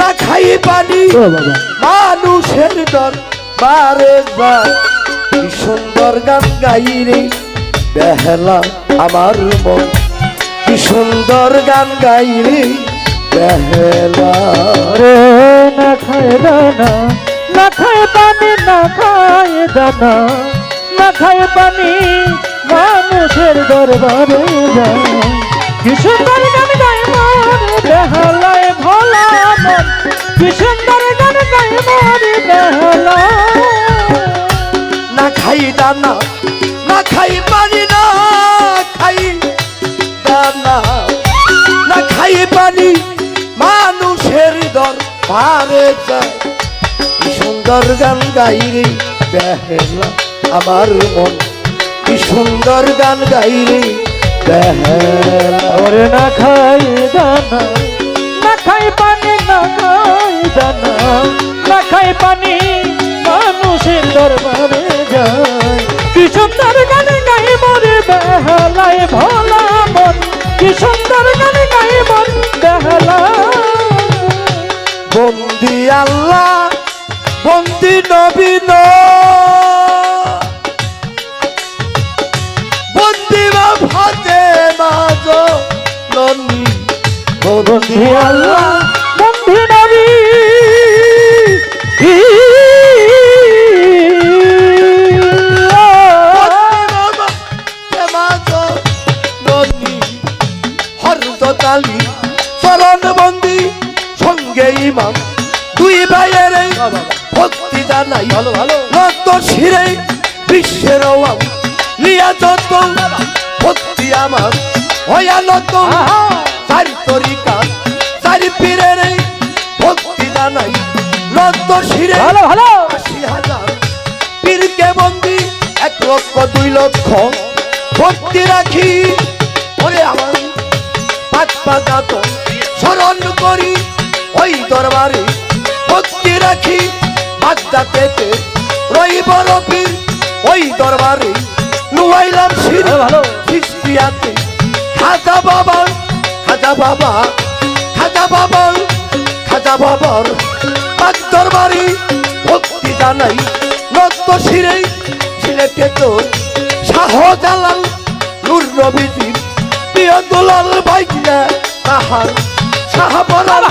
না খাই পানি মানুষের দর বারে। কি সুন্দর গান গাই রে বেহেলা আমার মন। কি সুন্দর গান গাই রে বেহেলা। রে না খায় দানা না খায় পানি না খায় দানা না খায় পানি মানুষের দরবারে যায়। কি সুন্দর গান খাই দানা, না খাই পানি, না খাই দানা। না খাই পানি, মানুষের দর পারে যায়। সুন্দর গান গাই রে বেহেলা আমার মন। কি সুন্দর গান গাই রে বেহেলা সুন্দর গান গাই মরে বেহালায় ভোলা মন। কি সুন্দর গান গাই মন বেহালা। বন্দি আল্লাহ, বন্দি নবীন বন্দি মা ভাতে মাজ ননী বন্দি আল্লাহ। হরতালি চরণ বন্দি সঙ্গে ইমাম। দুই ভাইয়ের ভক্তি জানাই। ভালো ভালো। রক্ত শিরে বিশ্বের লিয়া যত ভক্তি আমার ভয়ানত চার তরিকা চার পীরের ভক্তি জানাই। রক্ত শিরে ভালো ভালো। আশি হাজার পীরকে বন্দি। এক লক্ষ দুই লক্ষ ভক্তি রাখি। পাঁচ পাতাত স্মরণ করি ওই দরবারে ভক্তি রাখি। বাগদাতেতে রই বড় পীর ওই দরবারে নুয়াইলাম শির ভালো খ্রিস্টিয়াতে খাজা বাবা খাজা বাবা খাজা বাবা খাজা বাবার পাক দরবারি ভক্তি জানাই। রক্ত শিরে সিলেটে তো শাহজালাল নূর তাহার শাহবরাল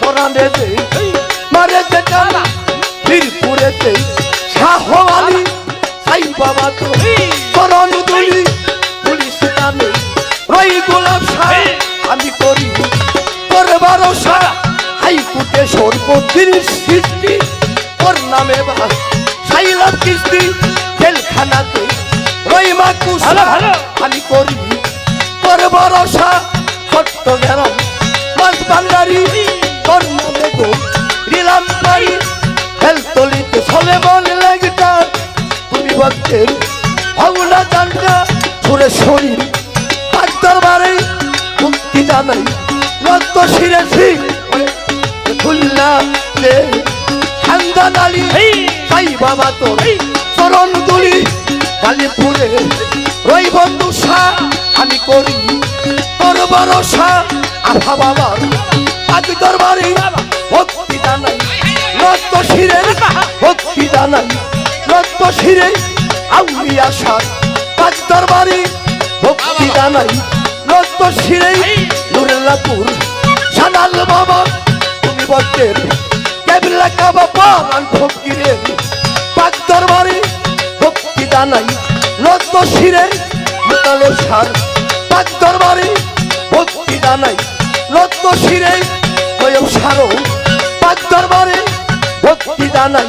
কোরআনে দে মারে যে টান বীরপুরেতে শাহ আলী সাই বাবা তো করণ দুলি পুলিশ নামে রই গোলাপ শাহ আমি করি তোর ভরসা হাইকোর্টে সর্বদিন সৃষ্টি ওর নামে বা সাইলাম কিস্তি জেলখানাতে রই মা কুশা ভালো, ভালো। আমি করি তোর ভরসা সত্য জ্ঞান মাছ বান্ডারি তোর নামে গো রিলাম পারি হেলতলিতে চলে মনে লাগটা তুমি ভক্তের ভাবনা জানটা ছুড়ে শরীর পাঁচ দরবারে মুক্তি জানাই রক্ত শিরেছি খুলনা আলী সাই বাবা তোর চরণ তুলি। কালীপুরে রই বন্ধু শাহ আমি করি ভরসা, আভা বাবার আজ দরবারে ভক্তি জানাই রক্ত শিরে ভক্তি জানাই রক্ত শিরে আউলি আশার পাঁচ দরবারে ভক্তি জানাই রক্ত শিরে নুরুল্লাপুর সানাল বাবা, তুমি বক্তের কেবলা কাবা পান ফকিরের, পাক দরবারে ভক্তি জানাই রক্ত শিরে মুতালে সার, পাক দরবারে ভক্তি জানাই রক্ত শিরে কয়ম সারো। পাক দরবারে ভক্তি জানাই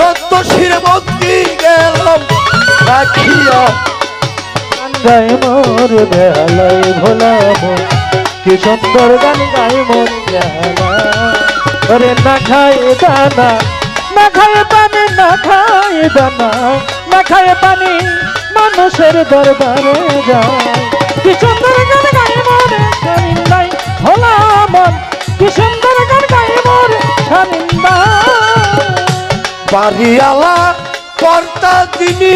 রক্ত শিরে ভক্তি গেলাম। গায় মোর বেহালায় ভোলা মন কি সুন্দর গান গায় মোর ওরে না খায় দানা, না খায় পানি, না খায় দানা। না খায় পানি, মানুষের দরবারে যায়। কি সুন্দর গান কি সুন্দর গান গায় মোর বাড়িয়ালা কর্তা তিনি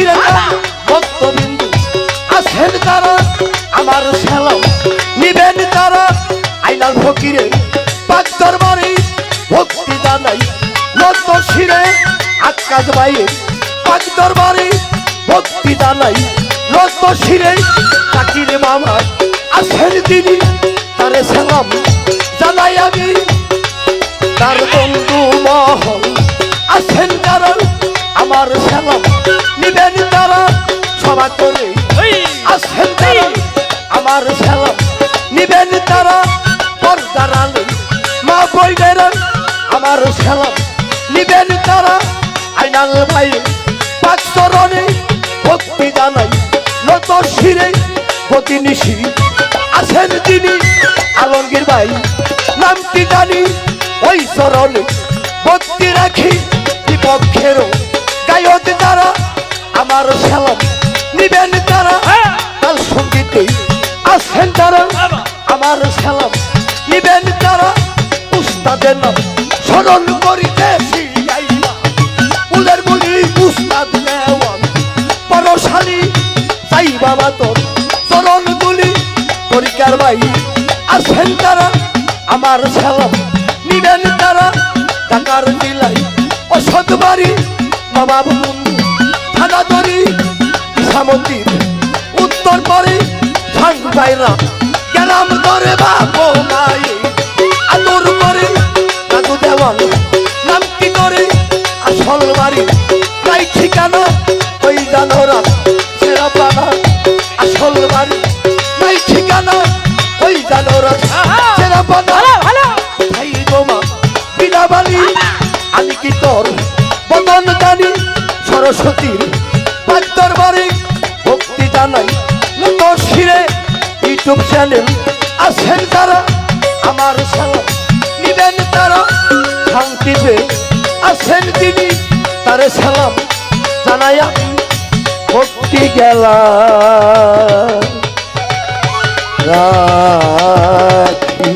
ফিরেন না ভক্তবিন্দু আসেন তারা আমার সালাম নিবেন তারা আইনাল ফকিরে। পাক দরবারে ভক্তি জানাই। নত শিরে আকাশ বাইরে। পাক দরবারে ভক্তি জানাই। নত শিরে চাকিরে মামা আসেন তিনি তারে সালাম জানাই আমি। তার বন্ধু মহল। আসেন কারণ আমার সালাম নিবেন তারা সভা করে তারা। আমার সালাম নিবেন তারা পর্দার আলো। মা বইদের আমার সালাম নিবেন তারা আইনাল ভাই। পাঁচ চরণে ভক্তি জানাই। নত শিরে গতি নিশি। আছেন তিনি আলমগীর ভাই। নামটি জানি ওই চরণে। ভক্তি রাখি বিপক্ষেরও। আমার সালাম নিবেন তারা তার সঙ্গীতে আছেন তারা। আমার সালাম নিবেন তারা উস্তাদের নাম স্মরণ করিতে উলের উস্তাদ পরশালী চাই বাবা তোর চরণ তুলি পরিকার ভাই আছেন তারা। আমার সালাম নিবেন তারা টাকার দিলাই অসৎ বাড়ি বাবা বন্ধু থানা দরি উত্তর পরে বাইরা গেলাম করে বাবো মাই আদর করে দাদু দেওয়ান নাম কি করে? আসল বাড়ি তাই ঠিকানা ওই জানোরা। সেরা পানা আসল বাড়ি তাই ঠিকানা ওই জানোরা। সেরা পানা ভাই গোমা বিনাবালি আমি কি তোর বদন জানি? সরস্বতীর পাঁচ দরবারে ভক্তি জানাই নত শিরে। ইউটিউব চ্যানেল আছেন তারা, আমার সালাম নিবেন তারা। শান্তিতে আছেন তিনি, তারে সালাম জানাই আমি। ভক্তি গেলা। রাখি।